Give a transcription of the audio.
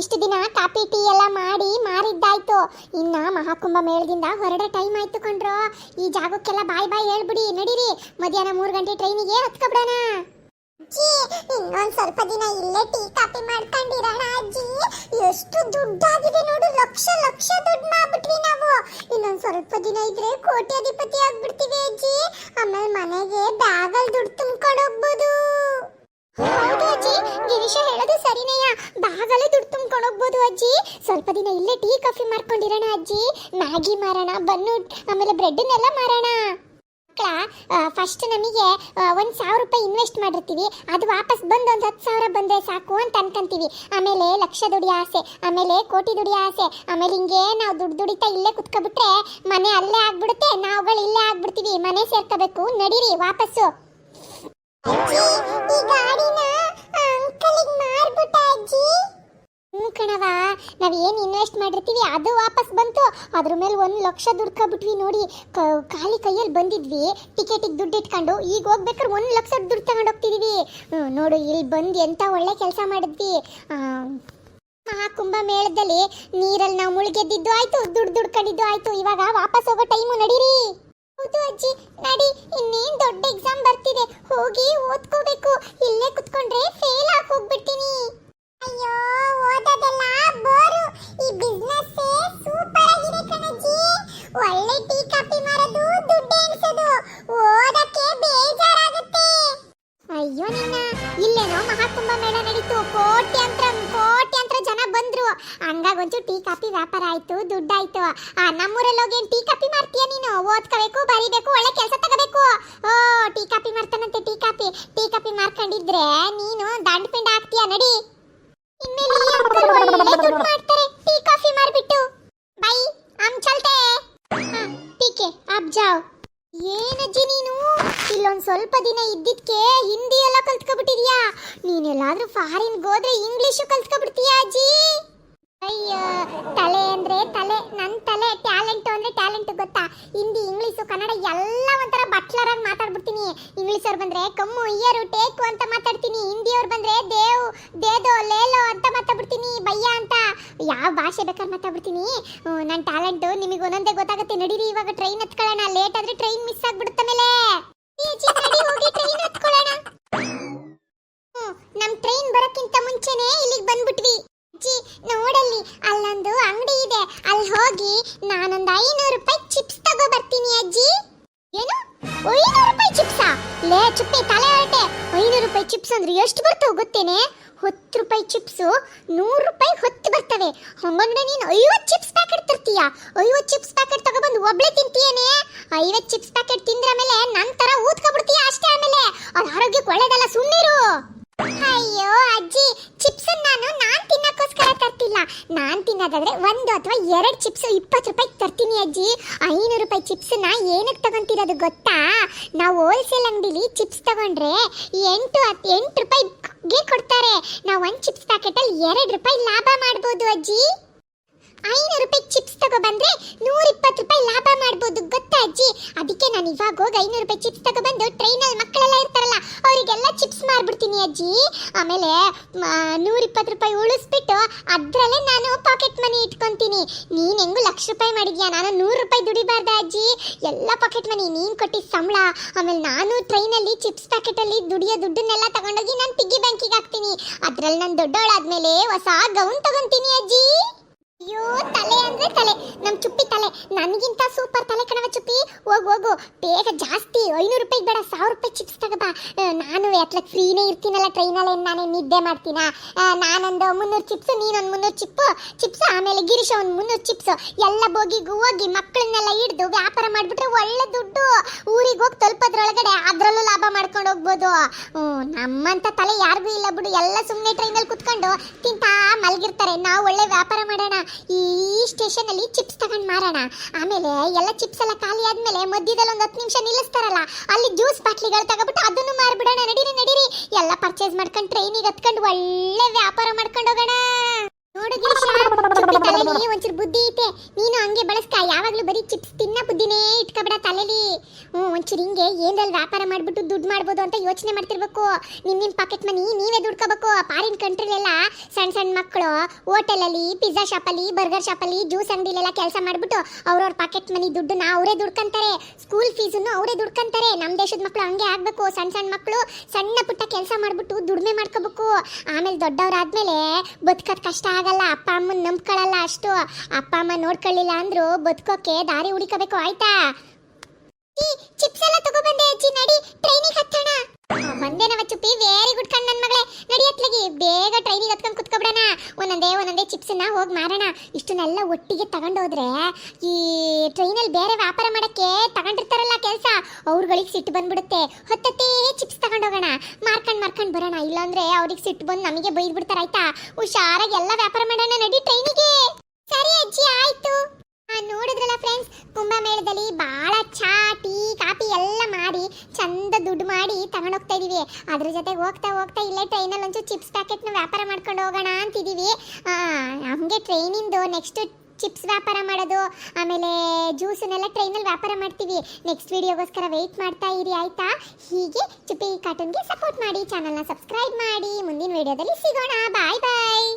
ಇಷ್ಟು ದಿನ coffee tea ಎಲ್ಲ ಮಾಡಿ ಮಾರಿದ್ದಾಯ್ತು. ಇನ್ನ ಮಹಾಕುಂಭ ಮೇಳದಿಂದ ಹೊರಡ ಟೈಮ್ ಆಯ್ತು ಕಣ್ರೋ. ಈ ಜಾಗಕ್ಕೆಲ್ಲ ಬಾಯ್ ಬಾಯ್ ಹೇಳ್ಬಿಡಿ. ನಡೀರಿ. ಮಧ್ಯಾಹ್ನ ಮೂರು ಗಂಟೆ ಟ್ರೈನಿಗೆ ಹತ್ಕೊಬಿಡೋಣ ಅಜ್ಜಿ, ಇನ್ನೊಂದ್ ಸ್ವಲ್ಪ ದಿನ ಇಲ್ಲೇ ಟೀ ಕಾಫಿ ಮಾಡ್ಕೊಂಡಿರೋಣ ಅಜ್ಜಿ. ಎಷ್ಟು ದುಡ್ಡಾಗಿದೆ ನೋಡು. ಲಕ್ಷ ಲಕ್ಷ ದುಡ್ಡು ಮಾಡ್ಬಿಟ್ವಿ ನಾವು. ಇನ್ನೊಂದ್ ಸ್ವಲ್ಪ ದಿನ ಇದ್ರೆ ಕೋಟ್ಯಾಧಿಪತಿ ಆಗ್ಬಿಡ್ತೀವಿ ಅಜ್ಜಿ. ಆಮೇಲೆ ಮನೆಗೆ ಬ್ಯಾಗಲ್ ದುಡ್ಡು ತುಂಬ್ಕೊಂಡು ಹೋಗ್ಬೋದು. ಹೌದು ಅಜ್ಜಿ, ಗಿರೀಶ ಹೇಳೋದು ಸರಿನೇಯ. ಬ್ಯಾಗಲ್ಲೇ ಹೋಗ್ಬೋದು ಅಜ್ಜಿ. ಸ್ವಲ್ಪ ದಿನ ಇಲ್ಲೇ ಟೀ, ಕಾಫಿ ಮಾಡ್ಕೊಂಡಿರೋಣ ಅಜ್ಜಿ. ಮ್ಯಾಗಿ ಮಾರೋಣ, ಬನ್ನು, ಆಮೇಲೆ ಬ್ರೆಡ್ನೆಲ್ಲ ಮಾರೋಣ. ಮಕ್ಕಳ ಫಸ್ಟ್ ನಮಗೆ ಒಂದು ಸಾವಿರ ರೂಪಾಯಿ ಇನ್ವೆಸ್ಟ್ ಮಾಡಿರ್ತೀವಿ. ಅದು ವಾಪಸ್ ಬಂದು ಒಂದು ಹತ್ತು ಸಾವಿರ ಬಂದರೆ ಸಾಕು ಅಂತ ಅನ್ಕೊಂತೀವಿ. ಆಮೇಲೆ ಲಕ್ಷ ದುಡಿಯೋ ಆಸೆ, ಆಮೇಲೆ ಕೋಟಿ ದುಡಿಯೋ ಆಸೆ, ಆಮೇಲೆ ಹಿಂಗೆ ನಾವು ದುಡ್ಡು ದುಡಿತಾ ಇಲ್ಲೇ ಕುತ್ಕೊಬಿಟ್ರೆ ಮನೆ ಅಲ್ಲೇ ಆಗ್ಬಿಡುತ್ತೆ, ನಾವುಗಳು ಇಲ್ಲೇ ಆಗ್ಬಿಡ್ತೀವಿ. ಮನೆ ಸೇರ್ಕೋಬೇಕು, ನಡೀರಿ, ವಾಪಸ್ಸು. ಈ ಗಾಡಿನ ಅಂಕಲಿಗೆ ಕಣವ ನಾವು ಏನು ಇನ್ವೆಸ್ಟ್ ಮಾಡಿರ್ತೀವಿ ಅದು ವಾಪಸ್ ಬಂತು. ಅದ್ರ ಮೇಲೆ ಒಂದು ಲಕ್ಷ ದುಡ್ಕೊಬಿಟ್ವಿ ನೋಡಿ. ಖಾಲಿ ಕೈಯಲ್ಲಿ ಬಂದಿದ್ವಿ. ಟಿಕೆಟಿಗೆ ದುಡ್ಡು ಇಟ್ಕೊಂಡು ಈಗ ಹೋಗ್ಬೇಕಾದ್ರೆ ಒಂದು ಲಕ್ಷ ದುಡ್ಡು ತಗೊಂಡು ಹೋಗ್ತಿದೀವಿ. ನೋಡು ಇಲ್ಲಿ ಬಂದು ಎಂತ ಒಳ್ಳೆ ಕೆಲಸ ಮಾಡಿದ್ವಿ. ಆ, ಕುಂಭಮೇಳದಲ್ಲಿ ನೀರಲ್ಲಿ ನಾವು ಮುಳುಗೆದ್ದಿದ್ದು ಆಯ್ತು ದುಡ್ಡು ದುಡ್ಕೊಂಡಿದ್ದು ಆಯ್ತು. ಇವಾಗ ವಾಪಸ್ ಹೋಗೋ ಟೈಮು ನಡೀರಿ. ಹೌದು ಅಜ್ಜಿ ನಡಿ ಇನ್ನೇನ್ ದೊಡ್ಡ ಎಕ್ಸಾಮ್ ಬರ್ತಿದೆ. ಹೋಗಿ ಓದ್ಕೋಬೇಕು. ಇಲ್ಲೇ ಕುತ್ಕೊಂಡ್ರೆ ಫೇಲ್ ಆಗಿ ಹೋಗ್ಬಿಡ್ತೀನಿ. ಅಯ್ಯೋ, ಓದೋದೆಲ್ಲ ಬೋರು. ಈ ಸೂಪರ್ ಆಗಿದೆ ಒಳ್ಳೆ ಟೀ ಕಾಫಿ ಮಾರೋದು ದುಡ್ಡು ಓದಕ್ಕೆ ಬೇಜಾರಾಗುತ್ತೆ. ಅಯ್ಯೋ ನಿನ್ನ, ಇಲ್ಲೇನೋ ಮಹಾಕುಂಭ ಮೇಳ ನಡೀತು. ಕೋಟ್ಯಾಂತರ ಕೋಟ್ಯಾಂತರ ಜನ ಬಂದ್ರು. ಹಂಗಾಗಿ ಒಂಚೂರು ಟೀ ಕಾಫಿ ವ್ಯಾಪಾರ ಆಯ್ತು, ದುಡ್ಡಾಯ್ತು. ಆ, ನಮ್ಮೂರಲ್ಲಿ ಹೋಗಿ ಟೀ ಕಾಫಿ ಮಾಡ್ತೀಯ ನೀನು? ಓದ್ಕೋಬೇಕು, ಬರಿಬೇಕು, ಒಳ್ಳೆ ಕೆಲಸ ತಗೋಬೇಕು. ಓ, ಟೀ ಕಾಫಿ ಮಾಡ್ತಾನಂತೆ ಟೀ ಕಾಫಿ. ಟೀ ಕಾಫಿ ಮಾರ್ಕೊಂಡಿದ್ರೆ ನೀನು ದಂಡ ಪಿಂಡ ಹಾಕ್ತೀಯ ನಡಿ ಇನ್ಮೇಲೆ ಈ ಅಂಕಲ್ ಒಳ್ಳೆ ಮಾಡ್ತಾರೆ. ಟೀ, ಕಾಫಿ ಮಾರ್ಬಿಟ್ಟು. ಬೈ ಹಮ್ ಚಲ್ತೆ. ಟೀಕೆ ಅಬ್ ಜಾವ್. ಏನಜ್ಜಿ ನೀನು? ಇಲ್ಲೊಂದ್ ಸ್ವಲ್ಪ ದಿನ ಇದ್ದಿದ್ಕೆ ಹಿಂದಿ ಎಲ್ಲ ಕಲ್ತ್ಕೊಬಿಟ್ಟಿದ್ಯಾ? ನೀನೆಲ್ಲಾದ್ರೂ ಫಾರಿನ್ ಹೋದ್ರೆ ಇಂಗ್ಲಿಷು ಕಲ್ತ್ಕೊಬಿಡ್ತೀಯಾ ಅಜ್ಜಿ? ಅಯ್ಯೋ, ತಲೆ ಅಂದ್ರೆ ತಲೆ ನನ್ನ ತಲೆ ಟ್ಯಾಲೆಂಟ್ ಅಂದ್ರೆ ಟ್ಯಾಲೆಂಟ್ ಗೊತ್ತಾ? ಹಿಂದಿ ಇಂಗ್ಲಿಷು ಕನ್ನಡ ಎಲ್ಲ ಒಂಥರ ಬಟ್ಲರಾಗಿ ಮಾತಾಡ್ಬಿಡ್ತೀನಿ. ಇಂಗ್ಲಿಷ್ ಅವ್ರು ಬಂದ್ರೆ ಕಮ್ಮು ಇಯರು ಟೇಕು ಅಂತ ಮಾತಾಡ್ತೀನಿ. ಹಿಂದಿಯವ್ರು ಬಂದ್ರೆ ದೇವ್, ದೇದೋ, ಲೇಲೋ ಅಂತ ಮಾತಾಡ್ಬಿಡ್ತೀನಿ. ಬಯ್ಯ ಅಂತ ಯಾವ ಭಾಷೆ ಬೇಕಾದ್ರೆ ಮಾತಾಡ್ಬಿಡ್ತೀನಿ. ನನ್ನ ಟ್ಯಾಲೆಂಟ್ ನಿಮಗೆ ಒಂದೊಂದೇ ಗೊತ್ತಾಗುತ್ತೆ. ನಡೀರಿ, ಇವಾಗ ಟ್ರೈನ್ ಹತ್ಕೊಳ್ಳೋಣ. ಲೇಟ್ ಆದ್ರೆ ಟ್ರೈನ್ ಮಿಸ್ ಆಗ್ಬಿಡುತ್ತೆ ಮೇಲೆ. ನಮ್ ಟ್ರೈನ್ ಬರೋಕ್ಕಿಂತ ಮುಂಚೆನೆ ಇಲ್ಲಿಗೆ ಬಂದ್ಬಿಟ್ವಿ. ಅಜ್ಜಿ, ನೋಡಲ್ಲಿ, ಅಲ್ಲೊಂದು ಅಂಗಡಿ ಇದೆ. ಅಲ್ಲಿ ಹೋಗಿ ನಾನೊಂದು ಐನೂರು ರೂಪಾಯಿ ಚಿಪ್ಸ್ ತಗೋ ಬರ್ತೀನಿ, ಅಜ್ಜಿ. ಏನು? ಐನೂರು ರೂಪಾಯಿ ಚಿಪ್ಸಾ? ಲೇ, ಚುಪ್ಪಿ, ತಲೆ ಹೊರಟೆ ಐನೂರು ರೂಪಾಯಿ ಚಿಪ್ಸ್ ಅಂದ್ರೆ ಎಷ್ಟು ಬರ್ತವೆ ಗೊತ್ತೇನೆ? ಹತ್ತು ರೂಪಾಯಿ ಚಿಪ್ಸು, ನೂರು ರೂಪಾಯಿ ಹೊತ್ತು ಬರ್ತವೆ. ಹಂಗಂದ್ರೆ ನೀನು ಐವತ್ತು ಚಿಪ್ಸ್ ಪ್ಯಾಕೆಟ್ ತರ್ತೀಯ? ಐವತ್ತು ಚಿಪ್ಸ್ ಪ್ಯಾಕೆಟ್ ತಗೊಬಂದು ಒಬ್ಳೆ ತಿಂತೀಯೇನೆ? ಐವತ್ತು ಚಿಪ್ಸ್ ಪ್ಯಾಕೆಟ್ ತಿಂದ್ರ ಮೇಲೆ ನಂತರ ಒಂದು ಅಥವಾ ಎರಡು ಚಿಪ್ಸ್ ಇಪ್ಪತ್ತು ರೂಪಾಯಿ ತರ್ತೀನಿ ಅಜ್ಜಿ. ಐನೂರು ರೂಪಾಯಿ ಚಿಪ್ಸ್ನ ಏನಕ್ಕೆ ತಗೊಂತಿರೋದು ಗೊತ್ತಾ? ನಾವು ಹೋಲ್ಸೇಲ್ ಅಂಗಡಿಲಿ ಚಿಪ್ಸ್ ತಗೊಂಡ್ರೆ ಎಂಟು ಎಂಟು ರೂಪಾಯಿಗೆ ಕೊಡ್ತಾರೆ. ನಾವು ಒಂದು ಚಿಪ್ಸ್ ಪ್ಯಾಕೆಟಲ್ಲಿ ಎರಡು ರೂಪಾಯಿ ಲಾಭ ಮಾಡ್ಬೋದು ಅಜ್ಜಿ. ಐನೂರು ರೂಪಾಯಿ ಚಿಪ್ಸ್ ತಗೋ ಬಂದ್ರೆ ನೂರ ಇಪ್ಪತ್ತು ರೂಪಾಯಿ ಲಾಭ ಮಾಡ್ಬೋದು ಗೊತ್ತಾ ಅಜ್ಜಿ? ಅದಕ್ಕೆ ನಾನು ಇವಾಗ ಹೋಗಿ ಐನೂರು ರೂಪಾಯಿ ಚಿಪ್ಸ್ ತಗೊಬಂದು ಅಜ್ಜಿ, ಆಮೇಲೆ ನೂರ ಇಪ್ಪತ್ತು ರೂಪಾಯಿ ಉಳಿಸ್ಬಿಟ್ಟು ಅದರಲ್ಲೇ ನಾನು ಪಾಕೆಟ್ ಮನಿ ಇಟ್ಕೊಂತೀನಿ. ನೀನು ಹೆಂಗು ಲಕ್ಷ ರೂಪಾಯಿ ಮಾಡಿದ್ಯಾ? ನಾನು ನೂರು ರೂಪಾಯಿ ದುಡಿಬಾರ್ದ ಅಜ್ಜಿ. ಎಲ್ಲ ಪಾಕೆಟ್ ಮನಿ ನೀನು ಕೊಟ್ಟಿದ್ದ ಸಂಬಳ. ಆಮೇಲೆ ನಾನು ಟ್ರೈನಲ್ಲಿ ಚಿಪ್ಸ್ ಪ್ಯಾಕೆಟಲ್ಲಿ ದುಡಿಯೋ ದುಡ್ಡನ್ನೆಲ್ಲ ತಗೊಂಡೋಗಿ ನಾನು ಪಿಗ್ಗಿ ಬ್ಯಾಂಕಿಗೆ ಹಾಕ್ತೀನಿ. ಅದರಲ್ಲಿ ನಾನು ದೊಡ್ಡವಳಾದ್ಮೇಲೆ ಹೊಸ ಗೌನ್ ತಗೊಂತೀನಿ ಅಜ್ಜಿ. ಅಯ್ಯೋ, ತಲೆ ಅಂದ್ರೆ ತಲೆ. ನಮ್ ಚುಪ್ಪಿ ತಲೆ. ನನಗಿಂತ ಸೂಪರ್ ತಲೆ ಕಣವ ಚುಪ್ಪಿ. ಹೋಗು ಹೋಗು. ಬೇಗ ಜಾಸ್ತಿ. ಐನೂರು ರೂಪಾಯಿ ಬೇಡ, ಸಾವಿರ ರೂಪಾಯಿ ಚಿಪ್ಸ್ ತಗೋಬಾ. ನಾನು ಅಟ್ಲ ಫ್ರೀನೇ ಇರ್ತೀನಲ್ಲ ಟ್ರೈನಲ್ಲಿ ನಾನು ನಿದ್ದೆ ಮಾಡ್ತೀನ? ನಾನೊಂದು ಮುನ್ನೂರು ಚಿಪ್ಸ್ ನೀನೊಂದು ಮುನ್ನೂರು ಚಿಪ್ಪು ಚಿಪ್ಸ್ ಆಮೇಲೆ ಗಿರೀಶ ಒಂದು ಮುನ್ನೂರು ಚಿಪ್ಸ್ ಎಲ್ಲ ಬೋಗಿಗೂ ಹೋಗಿ ಮಕ್ಕಳನ್ನೆಲ್ಲ ಹಿಡ್ದು ವ್ಯಾಪಾರ ಮಾಡ್ಬಿಟ್ರೆ ಒಳ್ಳೆ ದುಡ್ಡು. ಊರಿಗೆ ಹೋಗಿ ತಲುಪೋದ್ರೊಳಗಡೆ ಅದ್ರಲ್ಲೂ ಲಾಭ ಮಾಡ್ಕೊಂಡು ಹೋಗ್ಬೋದು. ನಮ್ಮಂತ ತಲೆ ಯಾರಿಗೂ ಇಲ್ಲ ಬಿಡು. ಎಲ್ಲ ಸುಮ್ಮನೆ ಟ್ರೈನಲ್ಲಿ ಕುತ್ಕೊಂಡು ತಿಂತಾ ಮಲಗಿರ್ತಾರೆ. ನಾವು ಒಳ್ಳೆ ವ್ಯಾಪಾರ ಮಾಡೋಣ. ಈ ಸ್ಟೇಷನ್ ಅಲ್ಲಿ ಚಿಪ್ಸ್ ತಗೊಂಡ್ ಮಾರೋಣ. ಆಮೇಲೆ ಎಲ್ಲ ಚಿಪ್ಸ್ ಎಲ್ಲ ಖಾಲಿ ಆದ್ಮೇಲೆ ಮಧ್ಯದಲ್ಲಿ ಒಂದು ಹತ್ತು ನಿಮಿಷ ನಿಲ್ಲಿಸ್ತಾರಲ್ಲ, ಅಲ್ಲಿ ಜ್ಯೂಸ್ ಬಾಟ್ಲಿಗಳು ತಗೊಬಿಟ್ಟು ಅದನ್ನು ಮಾರ್ಬಿಡೋಣ. ನಡೀರಿ ನಡೀರಿ. ಎಲ್ಲ ಪರ್ಚೇಸ್ ಮಾಡ್ಕೊಂಡು ಟ್ರೈನಿಗೆ ಹತ್ಕೊಂಡು ಒಳ್ಳೆ ವ್ಯಾಪಾರ ಮಾಡ್ಕೊಂಡು ಹೋಗೋಣ. ನೋಡು ತಲೆಲಿ ಒಂಚೂರು ಬುದ್ಧಿ ಐತೆ. ನೀನು ಹಂಗೆ ಬಳಸ್ಕ. ಯಾವಾಗಲೂ ಬರೀ ಚಿಪ್ಸ್ ತಿನ್ನ ಬುದ್ಧಿನೇ ಇಟ್ಕೊಬೇಡ ತಲೆಲಿ. ಹ್ಞೂ, ಒಂಚೂರು ಹಿಂಗೆ ಏನ್ರಲ್ಲಿ ವ್ಯಾಪಾರ ಮಾಡ್ಬಿಟ್ಟು ದುಡ್ಡು ಮಾಡ್ಬೋದು ಅಂತ ಯೋಚನೆ ಮಾಡ್ತಿರ್ಬೇಕು. ನಿಮ್ಮ ನಿಮ್ಮ ಪಾಕೆಟ್ ಮನಿ ನೀವೇ ದುಡ್ಕೋಬೇಕು. ಫಾರಿನ್ ಕಂಟ್ರಿಲೆಲ್ಲ ಸಣ್ಣ ಸಣ್ಣ ಮಕ್ಕಳು ಹೋಟೆಲಲ್ಲಿ ಪಿಜ್ಜಾ ಶಾಪಲ್ಲಿ ಬರ್ಗರ್ ಶಾಪಲ್ಲಿ ಜ್ಯೂಸ್ ಅಂಗಡಿಲೆಲ್ಲ ಕೆಲಸ ಮಾಡ್ಬಿಟ್ಟು ಅವ್ರವ್ರ ಪಾಕೆಟ್ ಮನಿ ದುಡ್ಡನ್ನ ಅವರೇ ದುಡ್ಕಂತಾರೆ. ಸ್ಕೂಲ್ ಫೀಸನ್ನು ಅವರೇ ದುಡ್ಕೊಂತಾರೆ. ನಮ್ಮ ದೇಶದ ಮಕ್ಕಳು ಹಂಗೆ ಆಗಬೇಕು. ಸಣ್ಣ ಸಣ್ಣ ಮಕ್ಕಳು ಸಣ್ಣ ಪುಟ್ಟ ಕೆಲಸ ಮಾಡ್ಬಿಟ್ಟು ದುಡಿಮೆ ಮಾಡ್ಕೋಬೇಕು. ಆಮೇಲೆ ದೊಡ್ಡವರಾದ್ಮೇಲೆ ಬದುಕೋದು ಕಷ್ಟ ಆಗಲ್ಲ, ಅಪ್ಪ ಅಮ್ಮನ ನಂಬ್ಕೊಳ್ಳಲ್ಲ ಅಷ್ಟು. ಅಪ್ಪ ಅಮ್ಮ ನೋಡ್ಕೊಳ್ಳಿಲ್ಲ ಅಂದ್ರು ಬದುಕೋಕೆ ದಾರಿ ಹುಡುಕಬೇಕು, ಆಯ್ತಾ? ಚಿಪ್ಸ್ ಎಲ್ಲ ತಗೊಬಂದೆ ಅಜ್ಜಿ, ನಡಿ ಟ್ರೈನಿಗೆ ಹತ್ತೋಣ. ಒಂದೇನವ ಚುಪ್ಪಿ ವೆರಿ ಗುಡ್ ಕಣ್ ನನ್ನ ಮಗಳೇ. ನಡಿ ಅತ್ಲಗಿ, ಬೇಗ ಟ್ರೈನಿಗೆ ಹತ್ಕೊಂಡು ಕುತ್ಕೊಬಿಡೋಣ. ಒಂದೊಂದೇ ಒಂದೊಂದೇ ಚಿಪ್ಸನ್ನ ಹೋಗಿ ಮಾರೋಣ. ಇಷ್ಟನ್ನೆಲ್ಲ ಒಟ್ಟಿಗೆ ತಗೊಂಡೋದ್ರೆ ಈ ಟ್ರೈನಲ್ಲಿ ಬೇರೆ ವ್ಯಾಪಾರ ಮಾಡಕ್ಕೆ ತಗೊಂಡಿರ್ತಾರಲ್ಲ ಕೆಲಸ, ಅವ್ರುಗಳಿಗೆ ಸಿಟ್ಟು ಬಂದ್ಬಿಡುತ್ತೆ. ಹೊತ್ತತ್ತೇ ಚಿಪ್ಸ್ ತಗೊಂಡೋಗೋಣ. ಮಾರ್ಕೊಂಡ್ ಮಾರ್ಕೊಂಡ್ ಬರೋಣ. ಇಲ್ಲಾಂದ್ರೆ ಅವ್ರಿಗೆ ಸಿಟ್ಟು ಬಂದು ನಮಗೆ ಬೈದ್ ಬಿಡ್ತಾರ ಆಯ್ತಾ? ಹುಷಾರಾಗಿ ಎಲ್ಲ ವ್ಯಾಪಾರ ಮಾಡೋಣ ನಡಿ ಟ್ರೈನಿಗೆ. ಸರಿ ಅಜ್ಜಿ, ಆಯ್ತು. ನೋಡಿದ್ರಲ್ಲ ಫ್ರೆಂಡ್ಸ್ ಕುಂಭಮೇಳದಲ್ಲಿ ಭಾಳ ಚಾ, ಟೀ, ಕಾಫಿ ಎಲ್ಲ ಮಾಡಿ ಇದ್ದೀವಿ ಇದೀವಿ. ಅದ್ರ ಜೊತೆಗೆ ಹೋಗ್ತಾ ಹೋಗ್ತಾ ಇಲ್ಲೇ ಟ್ರೈನಲ್ಲಿ ಒಂಚೂರು ಚಿಪ್ಸ್ ಪ್ಯಾಕೆಟ್ನ ವ್ಯಾಪಾರ ಮಾಡ್ಕೊಂಡು ಹೋಗೋಣ ಅಂತಿದ್ದೀವಿ ಹಂಗೆ ಟ್ರೈನಿಂದು ನೆಕ್ಸ್ಟ್ ಚಿಪ್ಸ್ ವ್ಯಾಪಾರ ಮಾಡೋದು, ಆಮೇಲೆ ಜ್ಯೂಸನ್ನೆಲ್ಲ ಟ್ರೈನಲ್ಲಿ ವ್ಯಾಪಾರ ಮಾಡ್ತೀವಿ. ನೆಕ್ಸ್ಟ್ ವಿಡಿಯೋಗೋಸ್ಕರ ವೆಯ್ಟ್ ಮಾಡ್ತಾ ಇರಿ, ಆಯಿತಾ? ಹೀಗೆ ಚುಪ್ಪಿ ಕಾರ್ಟೂನ್ಗೆ ಸಪೋರ್ಟ್ ಮಾಡಿ ಚಾನಲ್ನ ಸಬ್ಸ್ಕ್ರೈಬ್ ಮಾಡಿ. ಮುಂದಿನ ವಿಡಿಯೋದಲ್ಲಿ ಸಿಗೋಣ. ಬಾಯ್ ಬಾಯ್